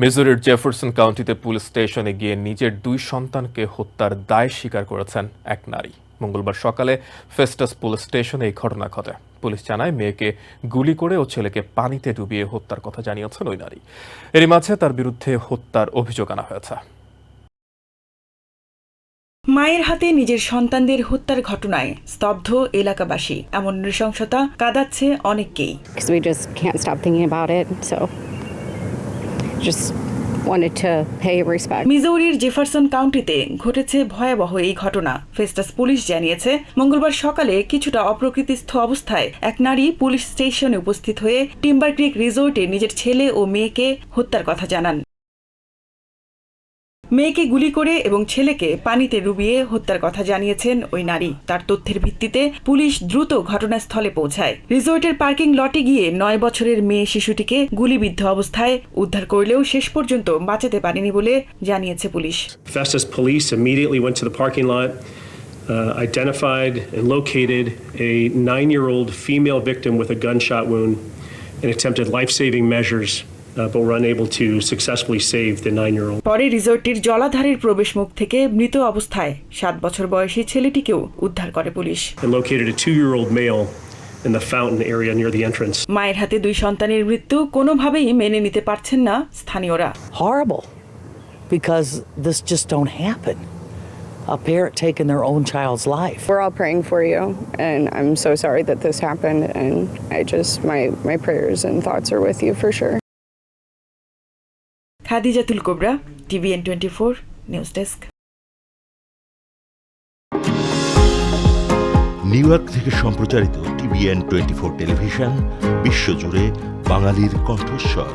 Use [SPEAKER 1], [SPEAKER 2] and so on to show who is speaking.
[SPEAKER 1] মিজোরির Jefferson কাউন্টিতে police স্টেশনে গিয়ে নিজের দুই সন্তানকে হত্যার দায় স্বীকার করেছেন এক নারী। মঙ্গলবার সকালে ফেস্টাস পুলিশ স্টেশনে এই ঘটনা ঘটে। পুলিশ জানায় মেয়েকে গুলি করে ও ছেলেকে পানিতে ডুবিয়ে হত্যার কথা জানিয়েছেন ওই নারী। এরই মাঝে তার বিরুদ্ধে হত্যার অভিযোগ আনা হয়েছে।
[SPEAKER 2] মায়ের হাতে নিজের সন্তানদের হত্যার ঘটনায় স্তব্ধ এলাকাবাসী। এমন নৃশংসতা কাঁদাচ্ছে অনেককেই।
[SPEAKER 3] Just wanted to pay respect.
[SPEAKER 2] মিজৌরির জেফারসন কাউন্টিতে ঘটেছে ভয়াবহ এই ঘটনা ফেস্টাস পুলিশ জানিয়েছে, মঙ্গলবার সকালে কিছুটা অপ্রকৃতিস্থ অবস্থায় এক নারী পুলিশ স্টেশনে উপস্থিত হয়ে টিম্বার ক্রিক রিসোর্টে নিজের ছেলে ও মেয়েকে হত্যার কথা জানান মেয়েকে গুলি করে এবং ছেলেকে পানিতে ডুবিয়ে হত্যার কথা জানিয়েছেন ওই নারী। তার তথ্যের ভিত্তিতে পুলিশ দ্রুত ঘটনাস্থলে পৌঁছায়। রিসোর্টের পার্কিং লটে গিয়ে নয় বছরের মেয়ে শিশুটিকে গুলিবিদ্ধ অবস্থায় উদ্ধার করলেও শেষ পর্যন্ত বাঁচাতে পারেনি বলে জানিয়েছে police.
[SPEAKER 4] Police uh, identified and located a nine-year-old female victim with a gunshot wound and attempted life-saving measures but were unable to successfully save the nine year old.
[SPEAKER 2] পরে রিসোর্টটির জলাধারের প্রবেশমুখ থেকে মৃত অবস্থায় সাত বছর বয়সী ছেলেটিকেও উদ্ধার করে police
[SPEAKER 4] And located a two year old male in the fountain area near the entrance.
[SPEAKER 2] মায়ের হাতে দুই সন্তানের মৃত্যু কোনোভাবেই মেনে নিতে পারছেন না স্থানীয়রা
[SPEAKER 5] horrible because this just don't happen. A parent taking their own child's life.
[SPEAKER 3] We're all praying for you, and I'm so sorry that this happened. And I just, my, my prayers and thoughts are with you for sure.
[SPEAKER 2] Khadijatul Kobra TVN twenty four news desk
[SPEAKER 6] New York থেকে সম্প্রচারিত TVN twenty four television, বিশ্বজুড়ে বাঙালির কণ্ঠস্বর।